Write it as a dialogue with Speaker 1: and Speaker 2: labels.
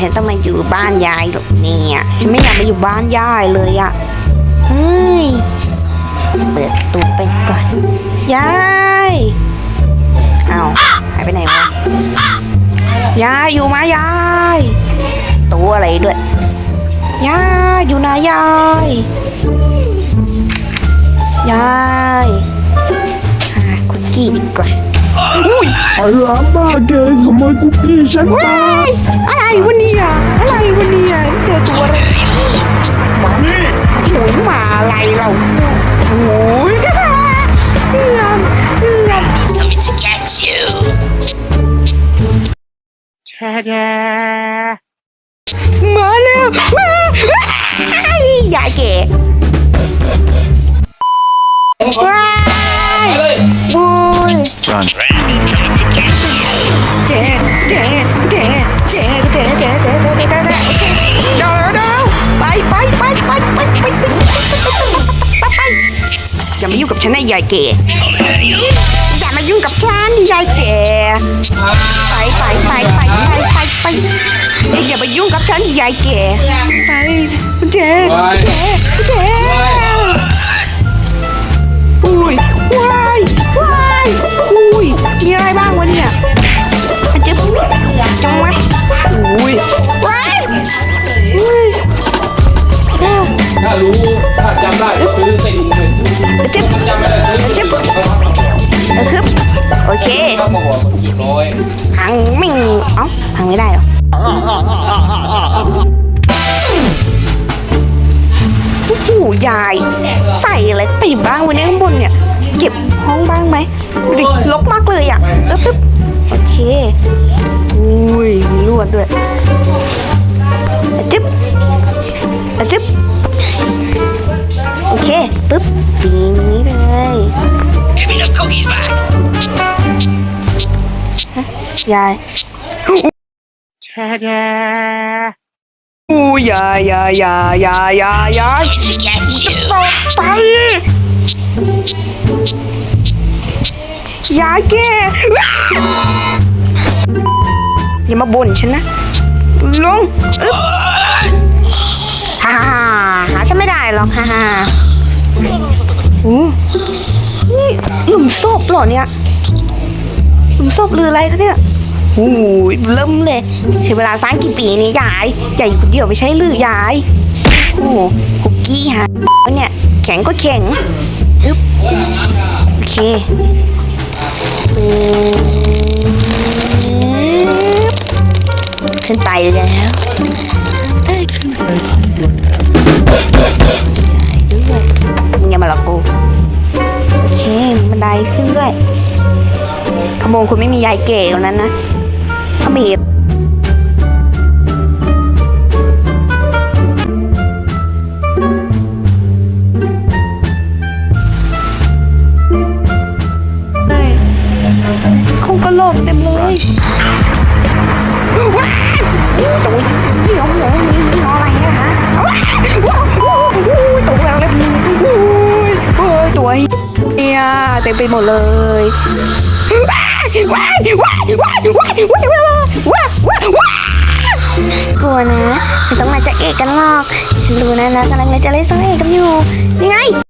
Speaker 1: ฉันต้องมาอยู่บ้านยายหรอกเนี่ยฉันไม่อยากมาอยู่บ้านยายเลยอะเฮ้ยเปิดตูไปก่อนยายเอาหายไปไหนวะยายอยู่ไหมยายตัวอะไรด้วยยายอยู่นะยายยายหาคุกกี้ดีกว่า
Speaker 2: อะไรบ้าแกขโมยคุกกี้ฉันไป
Speaker 1: อะไรวะเนี่ยอะไรวะเนี่ยเจอตัวอะไร
Speaker 2: มานี่
Speaker 1: โหยมาอะไรเราโอ้ยเพื่อนเพื่อน
Speaker 3: He's coming to get you.
Speaker 2: แช่แด
Speaker 1: มาแล้วมาอ้ยาเก๋ว้าย Run. Bye. อย่ามายุ่งกับฉันนะยายแก่อย่ามายุ่งกับฉันยายแก่ไปไปไปไปไปไปไปอย่ามายุ่งกับฉันยายแก่ไปเจ๊
Speaker 4: ก็มาบอกเรียบร้อย
Speaker 1: พังไม่งเอ้าพังไม่ได้เหรอโอ้โหยาย ใส่อะไรไปบ้างวันนี้ข้างบนเนี่ย เก็บห้องบ้างไหมดูดิลกมากเลยอะเออปึ๊บโอเคอุ้ยมีลวดด้วยจึ๊บจึ๊บโอเคปึ๊บปีนี้เลย
Speaker 3: Give me the cookies back.
Speaker 1: ยาย
Speaker 2: แช่แด
Speaker 1: อู้ยายยายยายยายยายยาย
Speaker 3: Coming to get you.
Speaker 1: ตกไปยายแกอย่ามาบ่นฉันนะลงอึ๊บฮ่าฮ่าหาฉันไม่ได้หรอกฮ่าฮ่าอู้นี่หลุมศพเหรอเนี่ยหลุ มศพหรืออะไรคะเนี่ยโอ้ยเริ่มเลยใช้เวลาสร้างกี่ปีนี่ยายใหญ่อยู่คนเดียวไม่ใช่หรือยายโอ้โหคุกกี้ฮะเนี่ยแข็งก็แข็งอึ๊บโอเคขึ้นไปแล้วเอ้ยด้วยมึงย่ามาหลอกกูโอเคมีบันไดขึ้นด้วย ขโมยคุณไม่มียายเก๋ตรงนั้นนะขามีเลยคงกระโหลกเต็มเลยว้าวตัวเหี่ยวหัวมีอะไรอะฮะว้าวตัวอะไรโอ้ยโอ้ยตัวเฮียเต็มไปหมดเลย ว้าวว้าวว้าวว้าวว้าวว้าวว้าวว้าวว้าวกลัวนะไม่ต้องมาจะเอกกันหรอก ฉันรู้นะนะกำลังจะเล่นซองเอกกันอยู่ยังไง